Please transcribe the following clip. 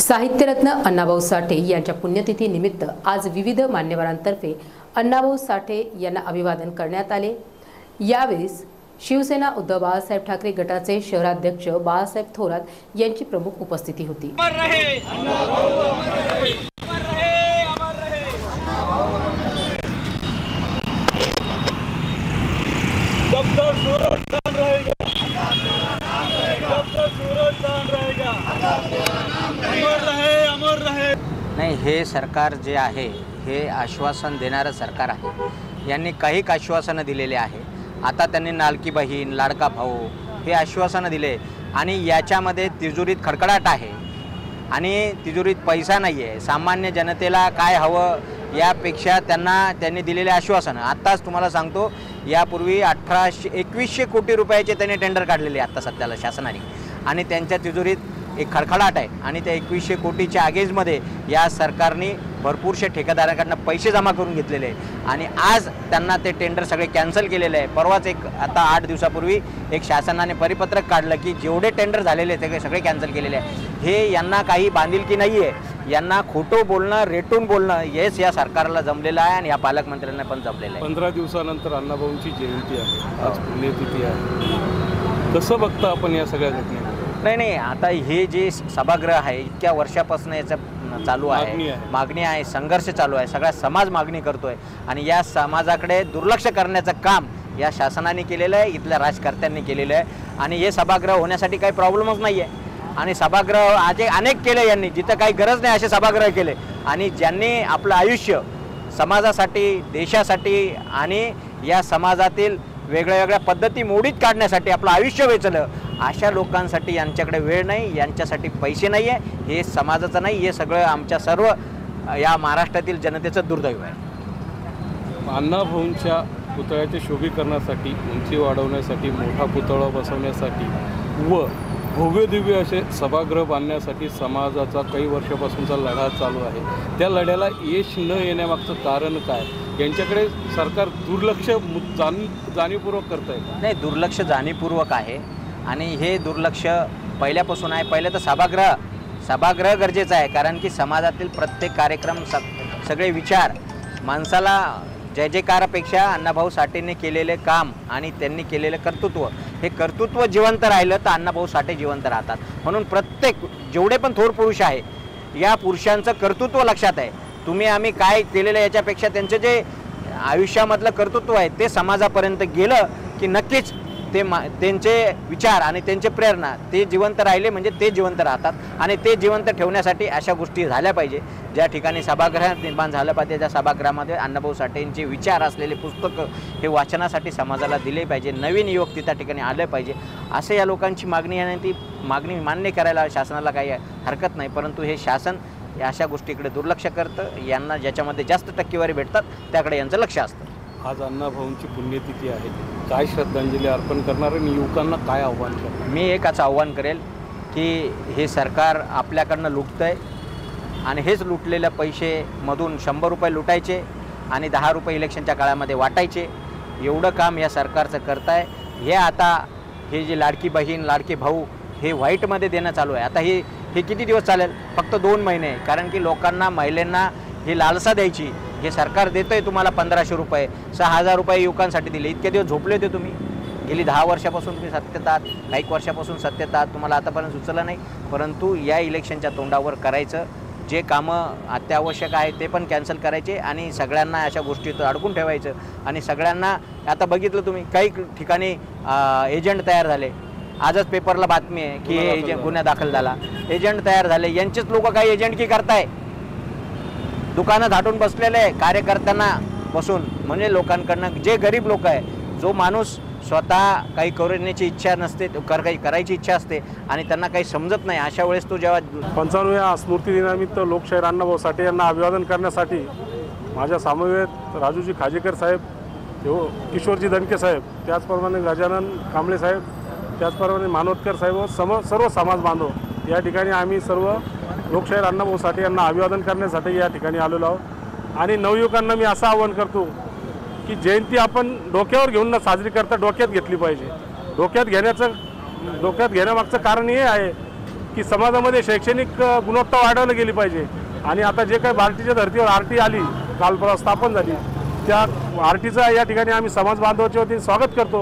साहित्यरत्न अण्णाभाऊ साठे यांच्या पुण्यतिथीनिमित्त आज विविध मान्यवरांतर्फे अण्णाभाऊ साठे यांना अभिवादन करण्यात आले. यावेळेस शिवसेना उद्धव बाळासाहेब ठाकरे गटाचे शहराध्यक्ष बाळासाहेब थोरात यांची प्रमुख उपस्थिती होती. रहेगा। नाही हे सरकार जे आहे हे आश्वासन देणारं सरकार आहे. यांनी काही आश्वासनं दिलेले आहे. आता त्यांनी नालकी बहीण लाडका भाऊ हे आश्वासनं दिले. आणि याच्यामध्ये तिजोरीत खडखडाट आहे. आणि तिजोरीत पैसा नाही आहे सामान्य जनतेला काय हवं यापेक्षा त्यांना त्यांनी दिलेले आश्वासनं. आत्ताच तुम्हाला सांगतो यापूर्वी अठराशे एकवीसशे कोटी रुपयाचे त्यांनी टेंडर काढलेले आहे आत्ता सध्याला शासनाने. आणि त्यांच्या तिजोरीत एक खडखडाट आहे. आणि त्या एकवीसशे कोटीच्या आगेजमध्ये या सरकारने भरपूरशे ठेकेदाराकडनं पैसे जमा करून घेतलेले आहे आणि आज त्यांना ते टेंडर सगळे कॅन्सल केलेले आहे. परवाच एक आता आठ दिवसापूर्वी एक शासनाने परिपत्रक काढलं की जेवढे टेंडर झालेले आहेत ते सगळे कॅन्सल केलेले आहे हे यांना काही बांधिलकी नाही आहे यांना खोटं बोलणं रेटून बोलणं हेच या सरकारला जमलेलं आहे आणि या पालकमंत्र्यांना पण जमलेलं आहे. पंधरा दिवसानंतर अण्णाभाऊंची जयंती आहे. आज पुण्यतिथी आहे. कसं बघता आपण या सगळ्या घटनेला? नाही नाही आता हे जे सभागृह आहे इतक्या वर्षापासून याचं चालू आहे. मागणी आहे. संघर्ष चालू आहे. सगळा समाज मागणी करतोय. आणि या समाजाकडे दुर्लक्ष करण्याचं काम या शासनाने केलेलं आहे इथल्या राजकर्त्यांनी केलेलं आहे. आणि हे सभागृह होण्यासाठी काही प्रॉब्लेमच नाही आहे आणि सभागृह आज अनेक केले यांनी जिथं काही गरज नाही असे सभागृह केले. आणि ज्यांनी आपलं आयुष्य समाजासाठी देशासाठी आणि या समाजातील वेगळ्या वेगळ्या पद्धती मोडीत काढण्यासाठी आपलं आयुष्य वेचलं अशा लोकांसाठी यांच्याकडे वेळ नाही यांच्यासाठी पैसे नाही आहे हे समाजाचं नाही हे सगळं आमच्या सर्व या महाराष्ट्रातील जनतेचं दुर्दैव आहे. अण्णाभाऊंच्या पुतळ्याच्या शोभीकरणासाठी उंची वाढवण्यासाठी मोठा पुतळा बसवण्यासाठी व भव्य दिव्य असे सभागृह बांधण्यासाठी समाजाचा काही वर्षापासूनचा लढा चालू आहे. त्या लढ्याला यश न येण्यामागचं कारण काय? यांच्याकडे सरकार दुर्लक्ष जाण जाणीवपूर्वक करत आहे नाही दुर्लक्ष जाणीवपूर्वक आहे. आणि हे दुर्लक्ष पहिल्यापासून आहे. पहिलं तर सभागृह सभागृह गरजेचं आहे. कारण की समाजातील प्रत्येक कार्यक्रम स सगळे विचार माणसाला जय जयकारापेक्षा अण्णाभाऊ साठेने केलेले काम आणि त्यांनी केलेलं कर्तृत्व हे कर्तृत्व जिवंत राहिलं तर अण्णाभाऊ साठे जिवंत राहतात. म्हणून प्रत्येक जेवढे पण थोर पुरुष आहे या पुरुषांचं कर्तृत्व लक्षात आहे. तुम्ही आम्ही काय केलेलं आहे याच्यापेक्षा त्यांचं जे आयुष्यामधलं कर्तृत्व आहे ते समाजापर्यंत गेलं की नक्कीच ते मा त्यांचे विचार आणि त्यांचे प्रेरणा ते जिवंत राहिले म्हणजे ते जिवंत राहतात. आणि ते जिवंत ठेवण्यासाठी अशा गोष्टी झाल्या पाहिजे. ज्या ठिकाणी सभागृहात निर्माण झालं पाहिजे त्या सभागृहामध्ये अण्णाभाऊ साठेंचे विचार असलेले पुस्तकं हे वाचनासाठी समाजाला दिले पाहिजे नवीन युवक तिथ्या त्या ठिकाणी आले पाहिजे. असं या लोकांची मागणी आहे ती मागणी मान्य करायला शासनाला काही हरकत नाही. परंतु हे शासन या अशा गोष्टीकडे दुर्लक्ष करतं. यांना ज्याच्यामध्ये जास्त टक्केवारी भेटतात त्याकडे यांचं लक्ष असतं. आज अण्णाभाऊंची पुण्यतिथी आहे. काय श्रद्धांजली अर्पण करणार आणि युवकांना काय आव्हान करणार? मी एकच आव्हान करेल की हे सरकार आपल्याकडनं लुटतं आहे आणि हेच लुटलेल्या पैसेमधून शंभर रुपये लुटायचे आणि दहा रुपये इलेक्शनच्या काळामध्ये वाटायचे. एवढं काम या सरकारचं करत आहे हे आता हे जे लाडकी बहीण लाडके भाऊ हे व्हाईटमध्ये देणं चालू आहे. आता हे हे किती दिवस चालेल? फक्त दोन महिने. कारण की लोकांना महिलांना ही लालसा द्यायची. हे सरकार देतं आहे तुम्हाला पंधराशे रुपये सहा हजार रुपये युवकांसाठी दिले. इतके दिवस झोपले होते तुम्ही. गेली दहा वर्षापासून तुम्ही सत्तेत आहात काही वर्षापासून सत्तेत आहात तुम्हाला आतापर्यंत सुचलं नाही. परंतु या इलेक्शनच्या तोंडावर करायचं जे कामं अत्यावश्यक आहे ते पण कॅन्सल करायचे आणि सगळ्यांना अशा गोष्टीत अडकून ठेवायचं. आणि सगळ्यांना आता बघितलं तुम्ही काही ठिकाणी एजंट तयार झाले. आजच पेपरला बातमी आहे की हे एजंट. गुन्हा दाखल झाला. एजंट तयार झाले. यांचेच लोक काही एजंट की करताय. दुकानं धाटून बसलेले आहे कार्यकर्त्यांना बसून. म्हणजे लोकांकडनं जे गरीब लोक आहे जो माणूस स्वतः काही करण्याची इच्छा नसते कर काही करायची इच्छा असते आणि त्यांना काही समजत नाही अशा वेळेस तो जेव्हा पंचाण्णव्या स्मृती दिनानिमित्त लोकशाहीर अण्णाभाऊ साठे यांना अभिवादन करण्यासाठी माझ्या समवेत राजूजी खाजेकर साहेब तेव्हा हो, किशोरजी दणके साहेब त्याचप्रमाणे गजानन कांबळे साहेब त्याचप्रमाणे मानोदकर साहेब व सम सर्व समाज बांधव या ठिकाणी आम्ही सर्व लोकशाहीर अण्णाभाऊ साठे यांना अभिवादन करण्यासाठी या ठिकाणी आलेलो आहोत. आणि नवयुवकांना मी असं आवाहन करतो की जयंती आपण डोक्यावर घेऊन ना साजरी करता डोक्यात घेतली पाहिजे. डोक्यात घेण्याचं डोक्यात घेण्यामागचं कारण हे आहे की समाजामध्ये शैक्षणिक गुणवत्ता वाढवली गेली पाहिजे. आणि आता जे काही भारतीच्या धर्तीवर आर टी आली काल स्थापन झाली त्या आर टीचं या ठिकाणी आम्ही समाज बांधवाच्या वतीने स्वागत करतो.